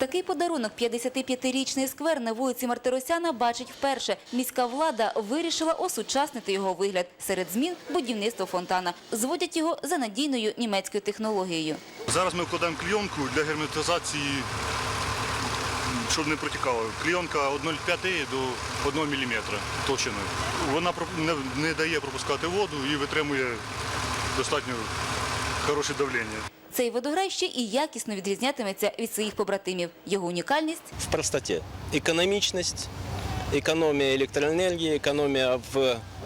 Такий подарунок 55-річний сквер на вулиці Мартиросяна бачить вперше. Міська влада вирішила осучаснити його вигляд. Серед змін – будівництво фонтана. Зводять його за надійною німецькою технологією. Зараз ми вкладаємо клейонку для герметизації, щоб не протікало. Клейонка від 0,5 до 1 мм товщиною. Вона не дає пропускати воду і витримує достатньо хороше давлення. Цей водограй ще і якісно відрізнятиметься від своїх побратимів. Його унікальність в простоте. Экономичность, экономия электроэнергии, экономия в,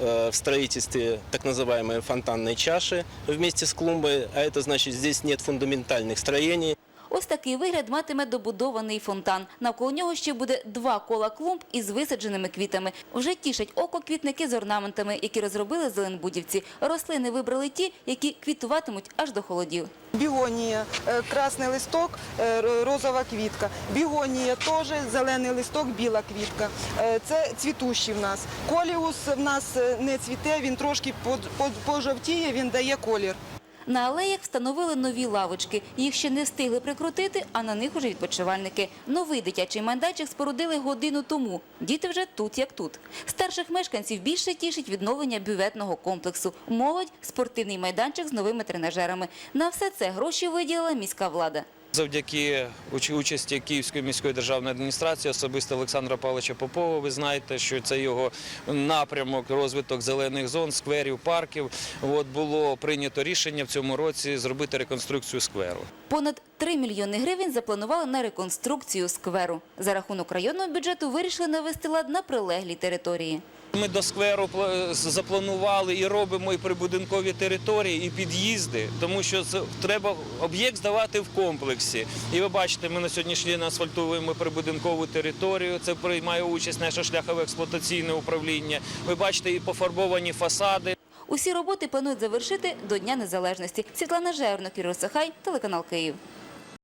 э, в строительстве так называемой фонтанной чаши вместе с клумбой, а это значит, здесь нет фундаментальных строений. Ось такий вигляд матиме добудований фонтан. Навколо нього ще буде два кола клумб із висадженими квітами. Вже тішать око квітники з орнаментами, які розробили зеленбудівці. Рослини вибрали ті, які квітуватимуть аж до холодів. Бігонія, е, красний листок, е, розова квітка. Бігонія теж зелений листок, біла квітка. Е, Це цвітущі в нас. Коліус в нас не цвіте, він трошки пожовтіє, він дає колір. На алеях встановили нові лавочки. Їх ще не встигли прикрутити, а на них уже відпочивальники. Новий дитячий майданчик спорудили годину тому. Діти вже тут як тут. Старших мешканців більше тішить відновлення бюветного комплексу. Молодь – спортивний майданчик з новими тренажерами. На все це гроші виділила міська влада. Завдяки участі Київської міської державної адміністрації, особисто Олександра Павловича Попова, ви знаєте, що це його напрямок, розвиток зелених зон, скверів, парків. От було прийнято рішення в цьому році зробити реконструкцію скверу. Понад 3 мільйони гривень запланували на реконструкцію скверу. За рахунок районного бюджету вирішили навести лад на прилеглій території. Ми до скверу пла- запланували і робимо і прибудинкові території, і під'їзди, тому що треба об'єкт здавати в комплексі. І ви бачите, ми на сьогоднішній день асфальтуємо прибудинкову територію. Це приймає участь наше шляхове експлуатаційне управління. Ви бачите і пофарбовані фасади. Усі роботи планують завершити до Дня Незалежності. Світлана Жернок, Ірина Сахай, телеканал Київ.